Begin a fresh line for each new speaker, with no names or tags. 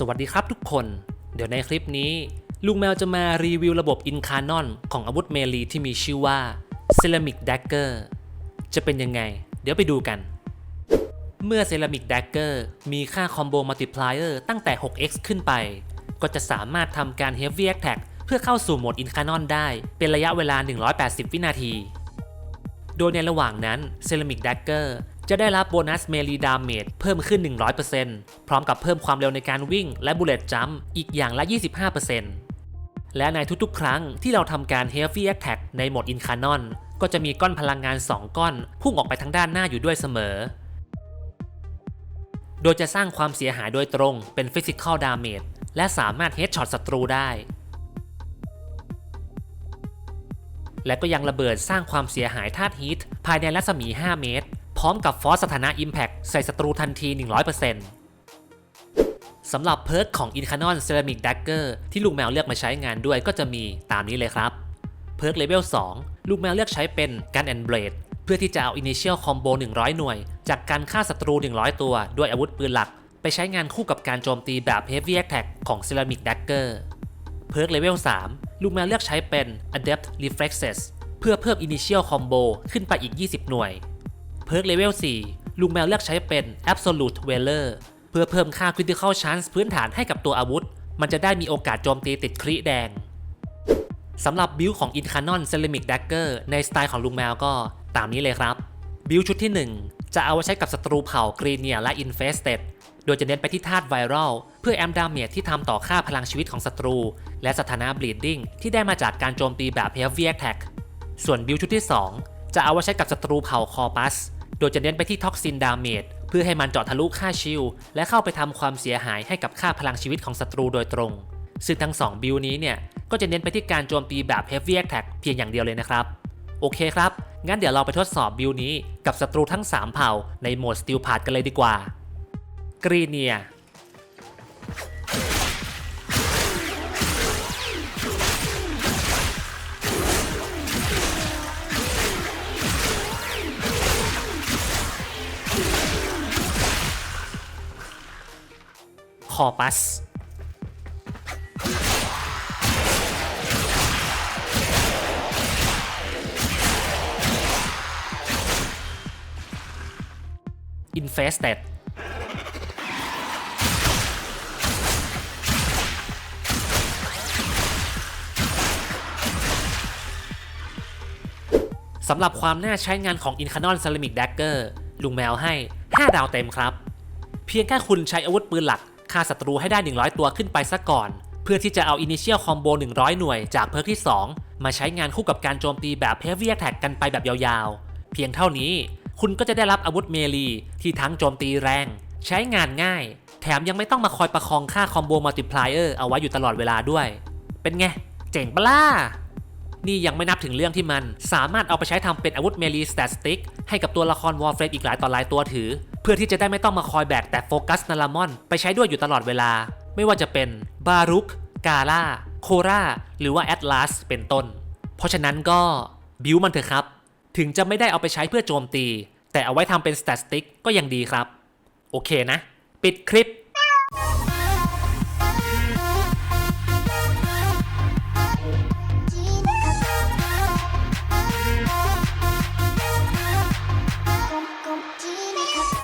สวัสดีครับทุกคน เดี๋ยวในคลิปนี้ ลุงแมวจะมารีวิวระบบ Incarnon ของอาวุธเมลีที่มีชื่อว่า Ceramic Dagger จะเป็นยังไง เดี๋ยวไปดูกัน เมื่อ Ceramic Dagger มีค่า Combo Multiplier ตั้งแต่ 6x ขึ้นไป ก็จะสามารถทำการ Heavy Attack เพื่อเข้าสู่โหมด Incarnon ได้เป็นระยะเวลา 180 วินาที โดยในระหว่างนั้น Ceramic Dagger จะได้รับโบนัสเมลีดาเมจเพิ่มขึ้น 100%พร้อมกับเพิ่มความเร็วในการวิ่งและบุลเลตจัมอีกอย่างละ 25%และในทุกๆ ครั้งที่เราทำการ Heavy Attack ในโหมด Incarnon ก็จะมีก้อนพลังงาน 2 ก้อน พุ่งออกไปทางด้านหน้าอยู่ด้วยเสมอ โดยจะสร้างความเสียหายโดยตรงเป็น Physical Damage และสามารถ Headshot ศัตรูได้และก็ยังระเบิดสร้างความเสียหายธาตุฮีทภายในรัศมี 5 เมตร พร้อมกับฟอสสถานะ Impact ใส่ศัตรูทันที 100%สำหรับเพิร์กของ Incanon Ceramic Dagger ที่ลูกแมวเลือกมาใช้งานด้วยก็จะมีตามนี้เลยครับ เพิร์กเลเวล 2 ลูกแมวเลือกใช้เป็น Gun and Blade เพื่อที่จะเอา Initial Combo 100 หน่วย จากการฆ่าศัตรู 100 ตัว ด้วยอาวุธปืนหลัก ไปใช้งานคู่กับการโจมตีแบบ Heavy Attack ของ Ceramic Dagger เพิร์กเลเวล 3 ลูกแมวเลือกใช้เป็น Adept Reflexes เพื่อเพิ่ม Initial Combo ขึ้นไปอีก 20 หน่วย เพิร์กเลเวล 4ลูกแมวเลือกใช้เป็น Absolute Weller เพื่อเพิ่มค่า Critical Chance พื้นฐานให้กับตัวอาวุธ มันจะได้มีโอกาสโจมตีติดคริแดงสำหรับบิลของ Incanon Ceramic Dagger ในสไตล์ของลุงแมวก็ตามนี้เลยครับ บิลชุดที่ 1 จะเอาไว้ใช้กับศัตรูเผ่ากรีเนียและ Infested โดยจะเน้นไปที่ธาตุไวรัลเพื่อแอมดาเมจที่ทำต่อค่าพลังชีวิตของศัตรู และสถานะ Bleeding ที่ได้มาจากการโจมตีแบบ Heavy Attack ส่วนบิลชุดที่ 2 จะเอาไว้ใช้กับศัตรูเผ่าคอปัส โดยจะเน้นไปที่ท็อกซินดาเมจเพื่อให้มันเจาะทะลุค่าชิลและเข้าไปทำความเสียหายให้กับค่าพลังชีวิตของศัตรูโดยตรง ซึ่งทั้ง 2 บิลนี้เนี่ย ก็จะเน้นไปที่การโจมตีแบบ Heavy Attack เพียงอย่างเดียวเลยนะครับ โอเคครับ งั้นเดี๋ยวเราไปทดสอบบิลนี้กับศัตรูทั้ง 3 เผ่าในโหมดสติลพาดกันเลยดีกว่า กรีเนีย อปัส infested สำหรับความน่าใช้งานของ Incanon Ceramic Dagger ลุงแมวให้ 5 ดาวเต็มครับ เพียงแค่คุณใช้อาวุธปืนหลัก ฆ่าศัตรูให้ได้ 100 ตัวขึ้นไปซะก่อน เพื่อที่จะเอา Initial Combo 100 หน่วยจากเพิร์กที่ 2 มาใช้งานคู่กับการโจมตีแบบ Heavy Attack กันไปแบบยาวๆ เพียงเท่านี้ คุณก็จะได้รับอาวุธเมลีที่ทั้งโจมตีแรง ใช้งานง่าย แถมยังไม่ต้องมาคอยประคองค่าคอมโบมัลติพลายเออร์เอาไว้อยู่ตลอดเวลาด้วย เป็นไง เจ๋งปะล่ะนี่ยังไม่นับถึงเรื่องที่มัน สามารถเอาไปใช้ทำเป็นอาวุธเมลีสแตตสติกให้กับตัวละครวอลเฟรดอีกหลายต่อหลายตัวถือ เพื่อที่จะได้ไม่ต้องมาคอยแบกแต่โฟกัสนารามอน ไปใช้ด้วยอยู่ตลอดเวลา ไม่ว่าจะเป็นบารุกกาล่าโคราหรือว่าแอตลาสเป็นต้น เพราะฉะนั้นก็บิวมันเถอะครับ ถึงจะไม่ได้เอาไปใช้เพื่อโจมตี แต่เอาไว้ทำเป็นสแตตสติกก็ยังดีครับ โอเคนะ ปิดคลิป